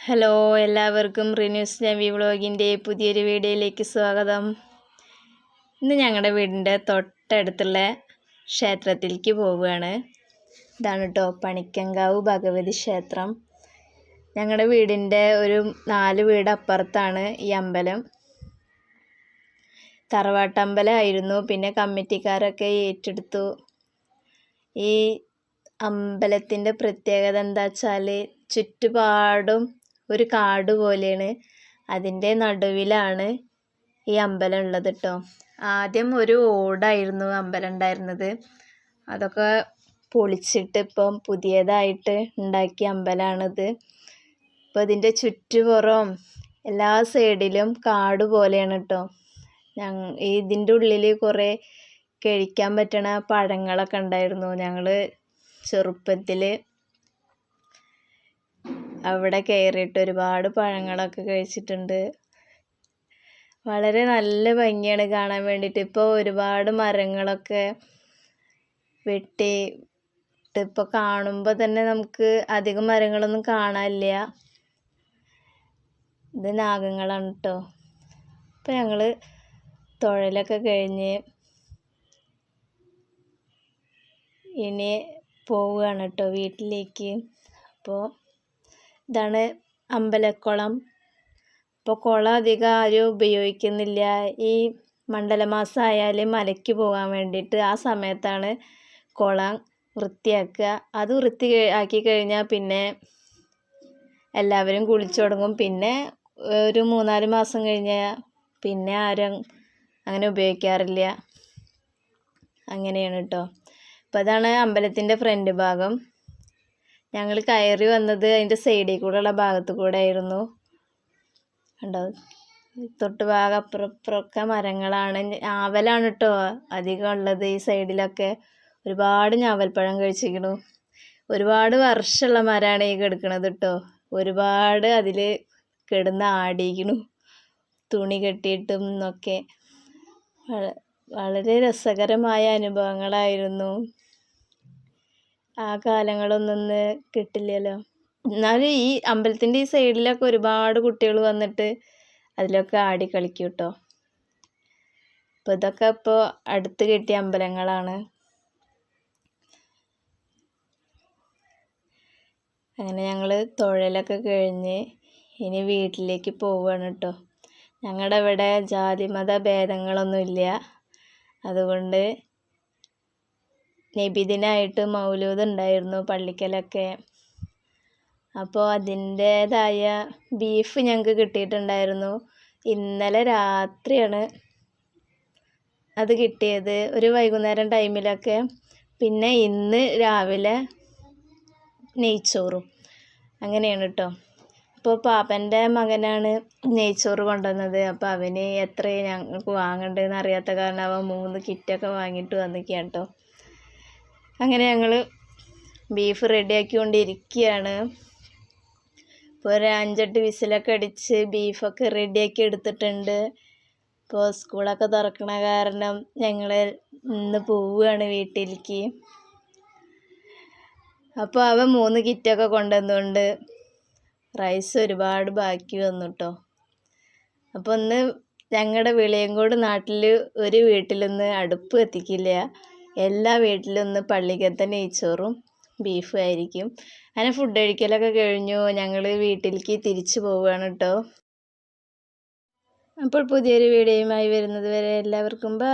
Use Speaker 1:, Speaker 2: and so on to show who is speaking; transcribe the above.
Speaker 1: Hello എല്ലാവർക്കും റിന്യൂസ് നവി വ്ളോഗിന്റെ പുതിയൊരു വീഡിയോയിലേക്ക് സ്വാഗതം. ഇന്ന് ഞങ്ങളുടെ വീടിന്റെ തൊട്ടടുത്തുള്ള ക്ഷേത്രത്തിലേക്ക് പോവുകയാണ്. ഇതാണ് കേട്ടോ പണിക്കങ്കാവ് ഭഗവതി ക്ഷേത്രം. ഞങ്ങളുടെ വീടിന്റെ ഒരു നാല് വീട് അപ്പുറത്താണ് ഈ അമ്പലം. തറവാട്ടമ്പലമായിരുന്നു പിന്നെ കമ്മിറ്റിക്കാരൊക്കെ ഏറ്റെടുത്തു. ഈ അമ്പലത്തിന്റെ പ്രത്യേകത എന്താ വെച്ചാൽ ചുറ്റുപാടും ഒരു കാട് പോലെയാണ്. അതിന്റെ നടുവിലാണ് ഈ അമ്പലം ഉള്ളത് കേട്ടോ ആദ്യം ഒരു ഓടായിരുന്നു അമ്പലം ഉണ്ടായിരുന്നത്. അതൊക്കെ പൊളിച്ചിട്ട് ഇപ്പം പുതിയതായിട്ട് ഉണ്ടാക്കിയ അമ്പലമാണിത് ഇപ്പോൾ ഇതിന്റെ ചുറ്റുപുറം എല്ലാ സൈഡിലും കാട് പോലെയാണ് കേട്ടോ ഞങ്ങ ഇതിന്റെ ഉള്ളിൽ കുറേ കഴിക്കാൻ പറ്റണ പഴങ്ങളൊക്കെ ഉണ്ടായിരുന്നു. ഞങ്ങൾ ചെറുപ്പത്തിൽ അവിടെ കയറിയിട്ട് ഒരുപാട് പഴങ്ങളൊക്കെ കഴിച്ചിട്ടുണ്ട്. വളരെ നല്ല ഭംഗിയാണ് കാണാൻ വേണ്ടിയിട്ട്. ഇപ്പോൾ ഒരുപാട് മരങ്ങളൊക്കെ വെട്ടി ഇപ്പോൾ കാണുമ്പോൾ തന്നെ നമുക്ക് അധികം മരങ്ങളൊന്നും കാണാനില്ല. ഇത് നാഗങ്ങളാണ് കേട്ടോ ഇപ്പം ഞങ്ങൾ തൊഴലൊക്കെ കഴിഞ്ഞ് ഇനി പോവുകയാണ് കേട്ടോ വീട്ടിലേക്ക്. അപ്പോൾ ഇതാണ് അമ്പലക്കുളം. ഇപ്പോൾ കുളം അധികം ആരും ഉപയോഗിക്കുന്നില്ല. ഈ മണ്ഡലമാസം മലയ്ക്ക് പോകാൻ വേണ്ടിയിട്ട് ആ സമയത്താണ് കുളം വൃത്തിയാക്കുക. അത് വൃത്തി ആക്കി കഴിഞ്ഞാൽ പിന്നെ എല്ലാവരും കുളിച്ചു തുടങ്ങും. പിന്നെ ഒരു മൂന്നാൽ മാസം കഴിഞ്ഞാൽ പിന്നെ ആരും അങ്ങനെ ഉപയോഗിക്കാറില്ല. അങ്ങനെയാണ് കേട്ടോ അപ്പോൾ അതാണ് അമ്പലത്തിന്റെ ഫ്രണ്ട് ഭാഗം. ഞങ്ങൾ കയറി വന്നത് അതിന്റെ സൈഡിൽ കൂടെയുള്ള ഭാഗത്ത് കൂടെ ആയിരുന്നു കണ്ടോ? തൊട്ട് ഭാഗം അപ്പുറപ്പുറമൊക്കെ മരങ്ങളാണ്. ഞാവലാണ് കേട്ടോ അധികം ഉള്ളത് ഈ സൈഡിലൊക്കെ ഒരുപാട് ഞാവൽപ്പഴം കഴിച്ചിരിക്കണു ഒരുപാട് വർഷമുള്ള മരമാണ് ഈ കിടക്കണത് കേട്ടോ ഒരുപാട് അതിൽ കിടന്ന് ആടിയിരിക്കണു തുണി കെട്ടിയിട്ടും എന്നൊക്കെ വളരെ രസകരമായ അനുഭവങ്ങളായിരുന്നു. ആ കാലങ്ങളൊന്നും കിട്ടില്ലല്ലോ. എന്നാലും ഈ അമ്പലത്തിന്റെ ഈ സൈഡിലൊക്കെ ഒരുപാട് കുട്ടികൾ വന്നിട്ട് അതിലൊക്കെ ആടി കളിക്കും കേട്ടോ അപ്പോൾ ഇതൊക്കെ ഇപ്പോൾ അടുത്ത് കിട്ടിയ അമ്പലങ്ങളാണ്. അങ്ങനെ ഞങ്ങൾ തൊഴിലൊക്കെ കഴിഞ്ഞ് ഇനി വീട്ടിലേക്ക് പോവുകയാണ് കേട്ടോ ഞങ്ങളുടെ ഇവിടെ ജാതിമത ഭേദങ്ങളൊന്നുമില്ല. അതുകൊണ്ട് നബിദിനായിട്ട് മൗലൂദ് ഉണ്ടായിരുന്നു പള്ളിക്കലൊക്കെ. അപ്പോൾ അതിന്റേതായ ബീഫ് ഞങ്ങൾക്ക് കിട്ടിയിട്ടുണ്ടായിരുന്നു. ഇന്നലെ രാത്രിയാണ് അത് കിട്ടിയത്. ഒരു വൈകുന്നേരം ടൈമിലൊക്കെ. പിന്നെ ഇന്ന് രാവിലെ നെയ്ച്ചോറും. അങ്ങനെയാണ് കേട്ടോ അപ്പോൾ പാപ്പന്റെ മകനാണ് നെയ്ച്ചോറ് കൊണ്ടുവന്നത്. അപ്പോൾ അവന് എത്രയാണ് ഞങ്ങൾക്ക് വാങ്ങേണ്ടതെന്ന് അറിയാത്ത കാരണം അവൻ മൂന്ന് കിറ്റൊക്കെ വാങ്ങിയിട്ട് വന്നിരിക്കുകയാണ് കേട്ടോ അങ്ങനെ ഞങ്ങൾ ബീഫ് റെഡിയാക്കിക്കൊണ്ടിരിക്കുകയാണ് ഇപ്പോൾ ഒരു അഞ്ചെട്ട് വിസിലൊക്കെ അടിച്ച് ബീഫൊക്കെ റെഡിയാക്കി എടുത്തിട്ടുണ്ട്. ഇപ്പോൾ സ്കൂളൊക്കെ തുറക്കണ കാരണം ഞങ്ങൾ ഇന്ന് പോവുകയാണ് വീട്ടിലേക്ക്. അപ്പോൾ അവൻ മൂന്ന് കിറ്റൊക്കെ കൊണ്ടുവന്നുകൊണ്ട് റൈസ് ഒരുപാട് ബാക്കി വന്നു കേട്ടോ അപ്പോൾ ഒന്ന് ഞങ്ങളുടെ വിളയങ്കോട് നാട്ടിൽ ഒരു വീട്ടിലൊന്ന് അടുപ്പ് എത്തിക്കില്ല എല്ലാ വീട്ടിലും ഒന്ന് പള്ളിക്കത്തെ നെയ്ച്ചോറും ബീഫും ആയിരിക്കും. അങ്ങനെ ഫുഡ് കഴിക്കലൊക്കെ കഴിഞ്ഞു. ഞങ്ങൾ വീട്ടിലേക്ക് തിരിച്ചു പോവുകയാണ് കേട്ടോ അപ്പോൾ പുതിയൊരു വീഡിയോയുമായി വരുന്നത് വരെ എല്ലാവർക്കും ബൈ